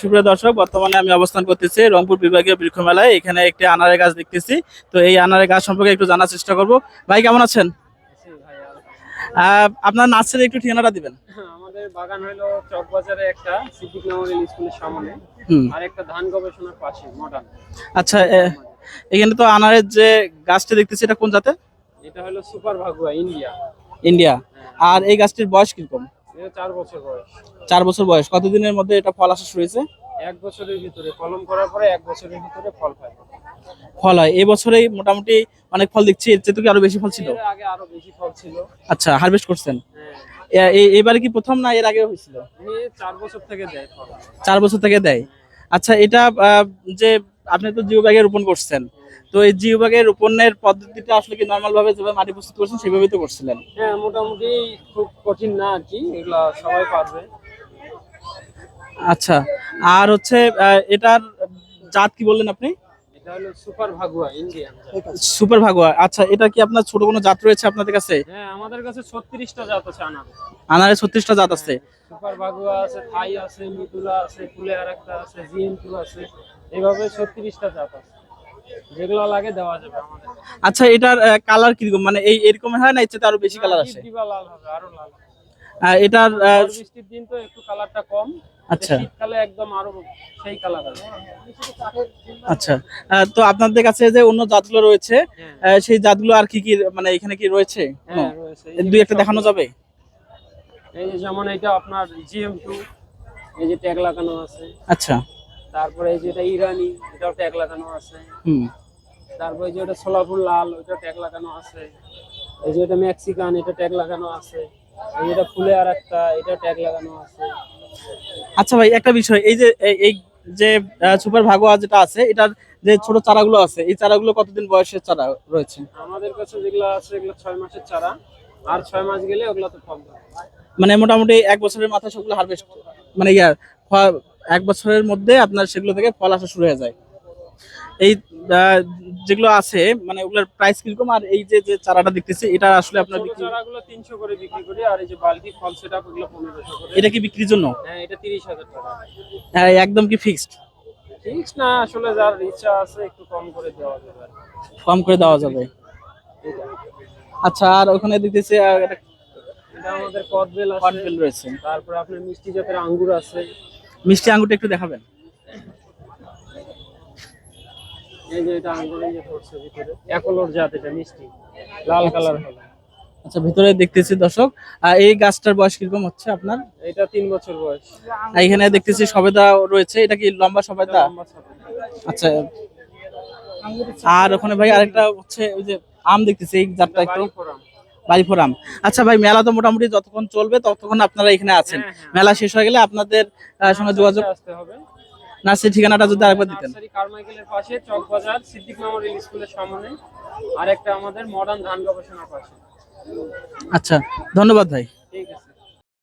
সুপ্রিয় দর্শক বর্তমানে আমি অবস্থান করতেছি রংপুর বিভাগীয় বৃক্ষ মেলায় এখানে একটি আনারের গাছ দেখতেছি। তো এই আনারের গাছ সম্পর্কে একটু জানার চেষ্টা করব। ভাই কেমন আছেন? আপনার নার্সারি একটু ঠিকানাটা দিবেন। আমাদের বাগান হলো চকবাজারে একটা সিদ্দিক মেমোরিয়াল স্কুলের সামনে। আর একটা ধান গবেষণার পাশে মডার্ন আচ্ছা এখানে তো আনারের যে গাছটা দেখতেছি এটা কোন জাতের? এটা হলো সুপার ভাগুয়া ইন্ডিয়া। ইন্ডিয়া। আর এই গাছটির বয়স কীরকম? চার বছর বয়স। কতদিনের মধ্যে এটা ফল আসা শুরু হয়েছে? এক বছরের ভিতরে কলম করার পরে এক বছরের ভিতরে ফল পায়। ফল হয়। এই বছরেই মোটামুটি অনেক ফল দেখছি এর চেয়ে তো কি আরও বেশি ফল ছিল? আগে আরও বেশি ফল ছিল। আচ্ছা হারভেস্ট করছেন? হ্যাঁ। এবারে কি প্রথম না এর আগেও হয়েছিল? চার বছর থেকে দেয় চার বছর থেকে দেয়। আচ্ছা এটা যে আপনি তো জিও ব্যাগে রোপণ করছেন তো এই জিও ব্যাগে রোপণের পদ্ধতিটা আসলে কি নর্মাল ভাবে যেভাবে মাটি প্রস্তুত করছেন সেভাবেই তো করছিলেন? হ্যাঁ মোটামুটি খুব কঠিন না আর কি এগুলা সবাই পারবে। আচ্ছা আর হচ্ছে এটার জাত কি বললেন আপনি? এটা super Bhagwa Indian super Bhagwa আচ্ছা এটা কি আপনার ছোট কোনো জাত রয়েছে আপনাদের কাছে? হ্যাঁ আমাদের কাছে ছত্রিশটা জাত আছে আনার আনারে ছত্রিশটা জাত আছে। সুপার বাগুয়া আছে থাই আছে মিতুলা আছে ফুলে আর একটা আছে জিএম টু আছে এইভাবে ছত্রিশটা জাত আছে। যেগুলো লাগে দেওয়া যাবে আমাদের। আচ্ছা এটার কালার কীরকম? মানে এই এরকম হয় না ইচ্ছে আরও বেশি কালার আসে? দিবা লাল হবে আরও লাল আহ, এটার বৃষ্টির দিন তো একটু কালারটা কম। আচ্ছা। শীতকালে একদম আরও সেই কালার হবে। আচ্ছা। তো আপনাদের কাছে যে অন্য জাতগুলো রয়েছে হ্যাঁ। সেই জাতগুলো আর কি কি মানে এখানে কি রয়েছে? হ্যাঁ দুই একটা দেখানো যাবে? এই যে যেমন এটা আপনার জিএম টু এই যে ট্যাগ লাগানো আছে। আচ্ছা। তারপরে এই যে এটা ইরানি এটাও ট্যাগ লাগানো আছে? তারপরে এই যে এটা সোলাপুর লাল ওইটা ট্যাগ লাগানো আছে? এই যে এটা মেক্সিকান এটা ট্যাগ লাগানো আছে? এই যে এটা ফুলে আর একটা এটা ট্যাগ লাগানো আছে? আচ্ছা ভাই একটা বিষয় এই যে এই- যে সুপার ভাগোয়া যেটা আছে এটার যে ছোট চারাগুলো আছে এই চারাগুলো কতদিন বয়সের চারা রয়েছে? আমাদের কাছে যেগুলো আছে এগুলো ছয় মাসের চারা। আর ছয় মাস গেলে ওগুলো তো ফল। মানে মোটামুটি এক বছরের মাথায় সবগুলো হারভেস্ট মানে ইয়া ফ- এক বছরের মধ্যে আপনার সেগুলো থেকে ফল আসা শুরু হয়ে যায়। এই যেগুলো আছে মানে ওগুলোর প্রাইস কীরকম? আর এই যে যে চারাটা দেখতেছি এটা আসলে আপনার বিক্রি চারাগুলো তিনশো করে বিক্রি করি আর এই যে বালতি ফল সেটা ওগুলো পনেরোশো করে। এটা কি বিক্রির জন্য? হ্যাঁ এটা তিরিশ হাজার টাকা। হ্যাঁ, একদম কি ফিক্সড ফিক্সড না আসলে যার ইচ্ছা আছে একটু কম করে দেওয়া যাবে কম করে দেওয়া যাবে। আচ্ছা আর ওখানে দেখতেছি এটা আমাদের কদবেল আছে। কটবেল রয়েছে। তারপর আপনার মিষ্টি জাতের আঙ্গুর আছে। মিষ্টি আঙ্গুরটা একটু দেখাবেন। এই যে এটা আঙ্গুর যে ধরছে ভিতরে একলর জাত এটা মিষ্টি। লাল কালার আচ্ছা ভিতরে দেখতেছি দর্শক আর এই গাছটার বয়স কীরকম হচ্ছে আপনার? এটা তিন বছর বয়স। এখানে দেখতেছি সবেদা রয়েছে এটা কি লম্বা সবেদা? আচ্ছা আর ওখানে ভাই আরেকটা হচ্ছে ওই যে আম দেখতেছি এই জাতটা একটু। বাড়ি ফোরাম। বাড়িফোর আম আচ্ছা ভাই মেলা তো মোটামুটি যতক্ষণ চলবে ততক্ষণ আপনারা এখানে আছেন। হ্যাঁ, হ্যাঁ। মেলা শেষ হয়ে গেলে আপনাদের সঙ্গে যোগাযোগ আসতে হবে। না সেই ঠিকানাটা যদি আরেকবার দিতেন। কারমাইকেলের পাশে চকবাজার সিদ্দিক মেমোরিয়াল স্কুলের সামনে। আর একটা আমাদের মডার্ন ধান গবেষণার পাশে। আচ্ছা ধন্যবাদ ভাই। ঠিক আছে।